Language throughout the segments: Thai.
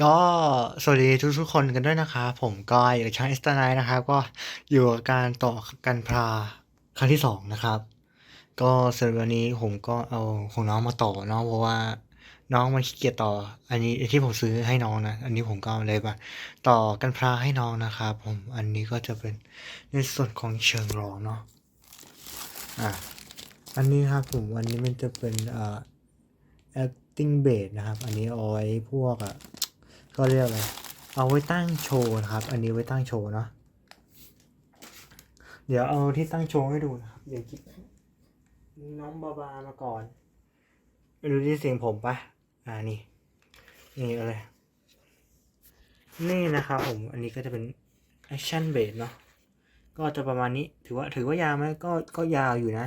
ก็สวัสดีทุกๆคนกันด้วยนะครับผมก็อยู่กับช่างเอสตาไนนะครับ ก็อยู่กับการต่อกันพราครั้งที่สองนะครับ ก็สำหรับวันนี้ผมก็เอาของน้องมาต่อเนาะเพราะว่าน้องมันขี้เกียจต่อ อันนี้ที่ผมซื้อให้น้องนะ อันนี้ผมก็เลยมาต่อกันพราให้น้องนะครับผมอันนี้ก็จะเป็นในส่วนของเชิงรองเนาะอะอันนี้ครับผมอันนี้มันจะเป็นเอ่อ acting base นะครับ อันนี้เอาไว้พวกอะ ก็เรียกอะไรเอาไว้ตั้งโชว์นะครับ อันนี้ไว้ตั้งโชว์เนาะเดี๋ยวเอาที่ตั้งโชว์ให้ดูนะครับเดี๋ยวคิดน้องบาบามาก่อนรู้ที่เสียงผมปะอ่านี่นี่อะไรนี่นะครับผมอันนี้ก็จะเป็น action base เนาะก็จะประมาณนี้ถือว่าถือว่ายาวไหมก็ก็ยาวอยู่นะ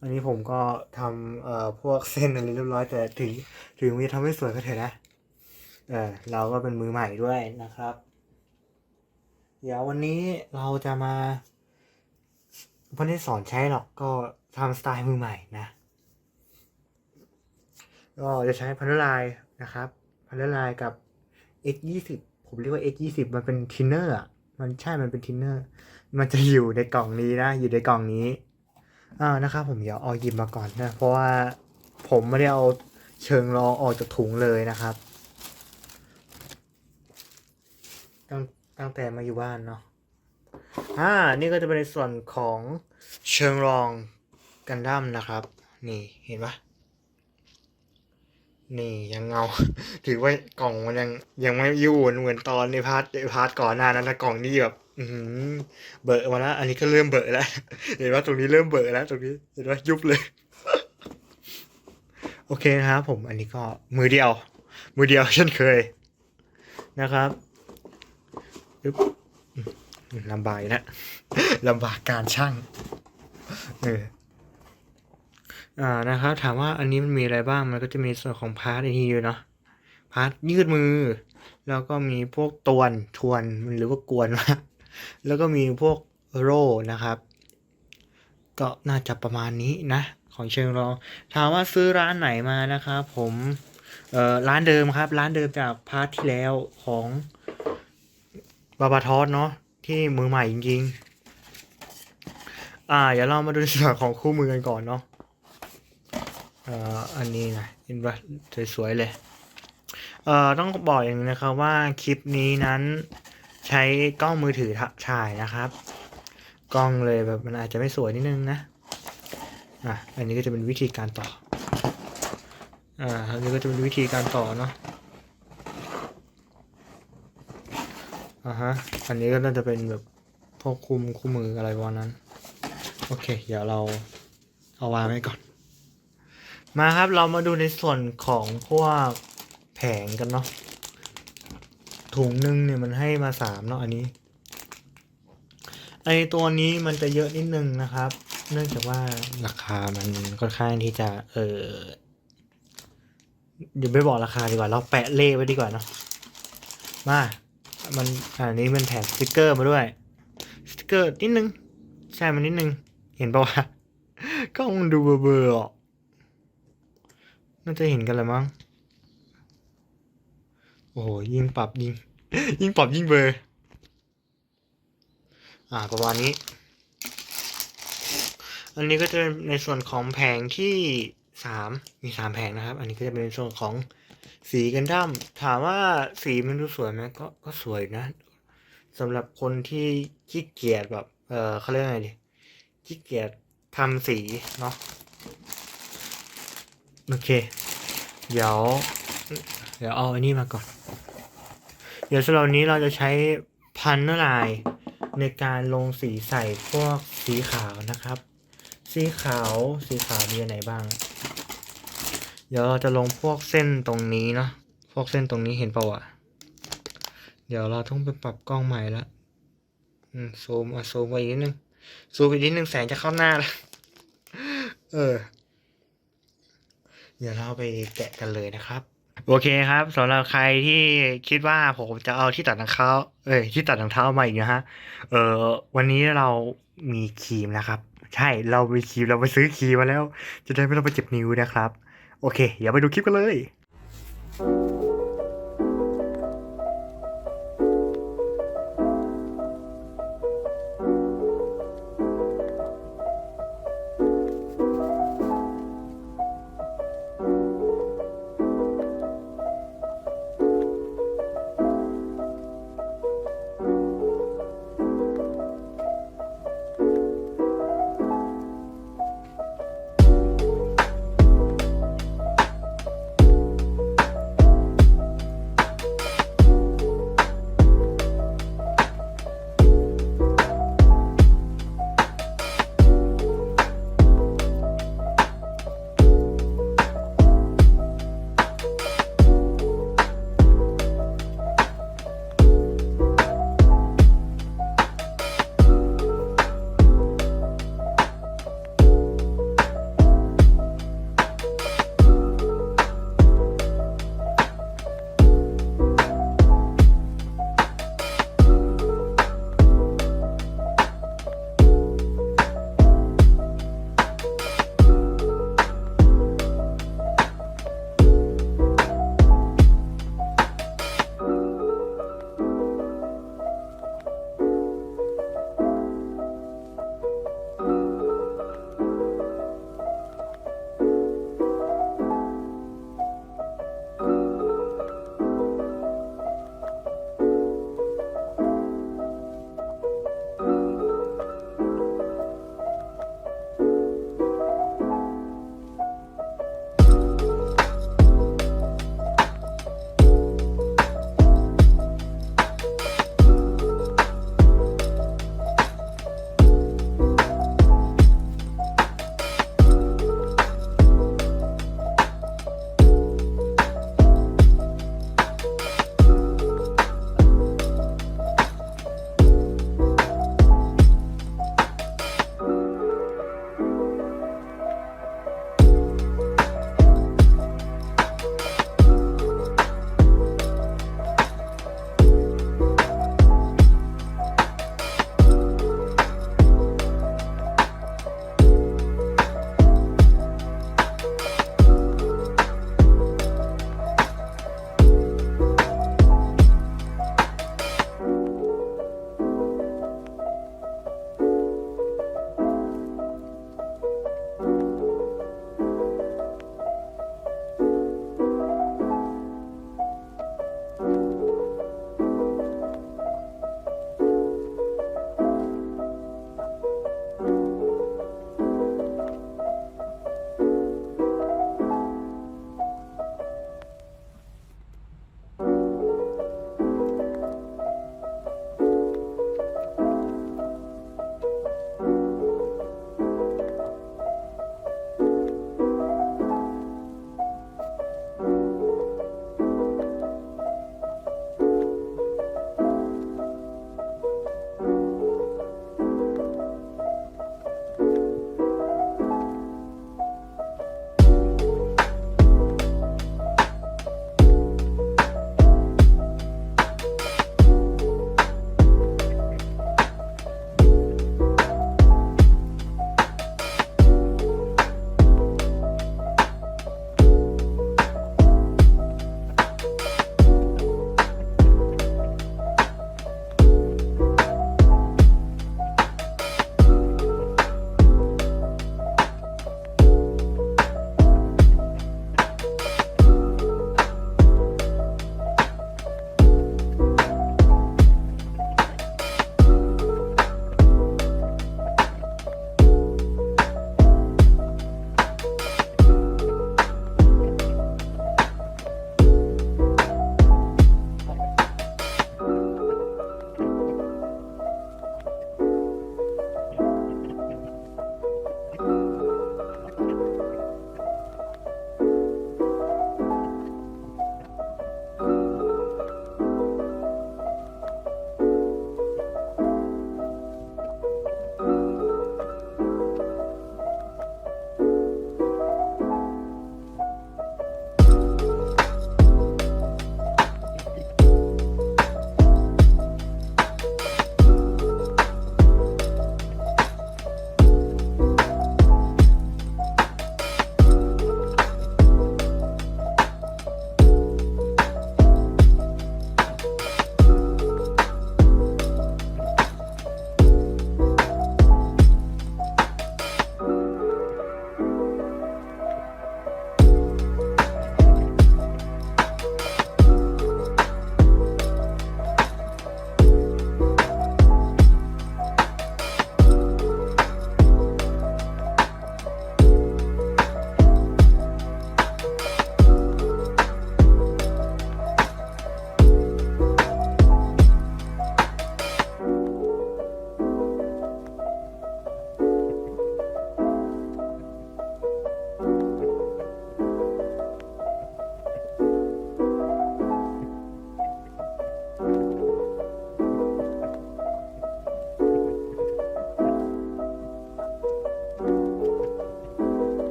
อันนี้ผมก็ทำเอ่อพวกเส้นอะไรเรียบร้อยแต่ถึงถึงมันจะทำไม่สวยก็เถอะนะ เออเราก็เป็นมือใหม่ด้วยนะครับ เดี๋ยววันนี้เราจะมาไม่ได้สอนใช้หรอกก็ทำสไตล์มือใหม่นะ ก็จะใช้พันธุ์ลายนะครับพันธุ์ลายกับ x ยี่สิบผมเรียกว่า x ยี่สิบมันเป็นทินเนอร์อะมันใช่มันเป็นทินเนอร์มันจะอยู่ในกล่องนี้นะ อยู่ในกล่องนี้อ่านะครับผมเดี๋ยวเอาหยิบมาก่อนนะ เพราะว่าผมไม่ได้เอาเชิงรองออกจากถุงเลยนะครับ ตั้งตั้งแต่มาอยู่บ้านเนาะอ่า นี่ก็จะเป็นในส่วนของเชิงรองกันดั้มนะครับ นี่เห็นปะนี่ยังเงา ถือว่ากล่องมันยังยังไม่ยุ่นเหมือนตอนในพาร์ทในพาร์ทก่อนหน้านั้นนะกล่องนี้แบบอืเบอะมาแล้ว อันนี้ก็เริ่มเบอะแล้ว เห็นว่าตรงนี้เริ่มเบอะแล้ว ตรงนี้เห็นว่ายุบเลย โอเคนะครับผมอันนี้ก็มือเดียว มือเดียวเช่นเคยนะครับ ลำบากนะลำบากการช่างเอออ่านะครับ ถามว่าอันนี้มันมีอะไรบ้างมันก็จะมีส่วนของพาร์ทอทีอยู่เนาะพาร์ทยืดมือ แล้วก็มีพวกตวนทวนหรือว่ากวนวะแล้วก็มีพวกโร่นะครับ ก็น่าจะประมาณนี้นะ ของเชิงรองถามว่าซื้อร้านไหนมานะครับผมเอ่อร้านเดิมครับ ร้านเดิมจากพาร์ทที่แล้วของ บาบาทอสเนาะที่มือใหม่จริงๆ อ่าเดี๋ยวเรามาดูในส่วนของคู่มือกันก่อนเนาะเอ่ออันนี้นะเห็นปะสวยๆเลยเอ่อต้องบอกอย่างนี้นะครับว่าคลิปนี้นั้นใช้กล้องมือถือถ่ายนะครับ กล้องเลยแบบมันอาจจะไม่สวยนิดนึงนะอะอันนี้ก็จะเป็นวิธีการต่ออ่าอันนี้ก็จะเป็นวิธีการต่อเนาะ อ่าฮะ อันนี้ก็น่าจะเป็นแบบพวกคุมคู่มืออะไรประมาณนั้น โอเค เดี๋ยวเราเอาวางไว้ก่อน มาครับเรามาดูในส่วนของพวกแผงกันเนาะ ถุงหนึ่งเนี่ยมันให้มาสามเนาะอันนี้ ไอตัวนี้มันจะเยอะนิดนึงนะครับ เนื่องจากว่าราคามันค่อนข้างที่จะเออเดี๋ยวไม่บอกราคาดีกว่า เราแปะเลขไว้ดีกว่าเนาะ มา มันอันนี้มันแถมสติกเกอร์มาด้วยสติกเกอร์นิดนึง ใช่มันนิดนึง เห็นปะวะกล้องมันดูเบลอๆอะน่าจะเห็นกันแหละมั้ง โอ้โหยิ่งปรับยิ่งยิ่งปรับยิ่งเบลออ่าประมาณนี้ อันนี้ก็จะในส่วนของแผงที่สามมีสามแผงนะครับ อันนี้ก็จะเป็นในส่วนของ สีกันดั้มถามว่าสีมันดูสวยไหมก็ก็สวยนะสำหรับคนที่ขี้เกียจแบบ เออเขาเรียกไงดีขี้เกียจทำสีเนาะโอเค เดี๋ยว เดี๋ยวเอาอันนี้มาก่อน เดี๋ยวสำหรับวันนี้เราจะใช้พันเนอร์ไลน์ในการลงสีใส่พวกสีขาวนะครับ สีขาวสีขาวมีอันไหนบ้าง เดี๋ยวเราจะลงพวกเส้นตรงนี้เนาะ พวกเส้นตรงนี้เห็นปะวะ เดี๋ยวเราต้องไปปรับกล้องใหม่ละอืมซูมอะซูมไปอีกนิดนึง ซูมอีกนิดนึงแสงจะเข้าหน้าละเออ เดี๋ยวเราไปแกะกันเลยนะครับ โอเคครับสำหรับใครที่คิดว่าผมจะเอาที่ตัดรองเท้า เอ้ยที่ตัดรองเท้ามาอีกนะฮะ เออวันนี้เรามีครีมนะครับ ใช่เรามีครีมเราไปซื้อครีมมาแล้ว จะได้ไม่ต้องไปเจ็บนิ้วนะครับ โอเค เดี๋ยวไปดูคลิปกันเลย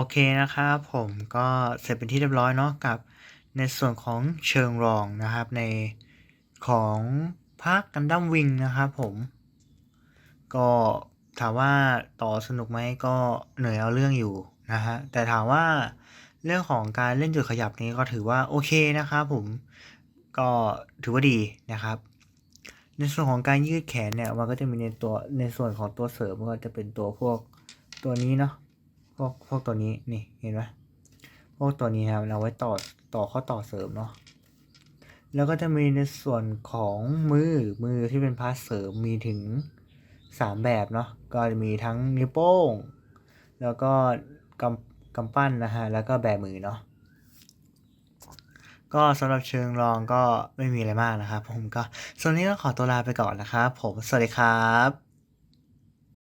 โอเคนะครับผมก็เสร็จเป็นที่เรียบร้อยเนาะกับในส่วนของเชิงรองนะครับในของภาคกันดั้มวิงนะครับผม ก็ถามว่าต่อสนุกไหมก็เหนื่อยเอาเรื่องอยู่นะฮะแต่ถามว่าเรื่องของการเล่นจุดขยับนี้ก็ถือว่าโอเคนะครับผมก็ถือว่าดีนะครับ ในส่วนของการยืดแขนเนี่ยมันก็จะมีในตัวในส่วนของตัวเสริมก็จะเป็นตัวพวกตัวนี้เนาะ พวกพวกตัวนี้นี่เห็นไหมพวกตัวนี้ครับเราไว้ต่อต่อข้อต่อเสริมเนาะแล้วก็จะมีในส่วนของมือมือที่เป็นพาร์ทเสริมมีถึงสามแบบเนาะก็จะมีทั้งนิ้วโป้ง แล้วก็กำกำปั้นนะฮะแล้วก็แบมือเนาะก็สำหรับเชิงรองก็ไม่มีอะไรมากนะครับ ผมก็ส่วนนี้ก็ขอตัวลาไปก่อนนะครับ ผมสวัสดีครับ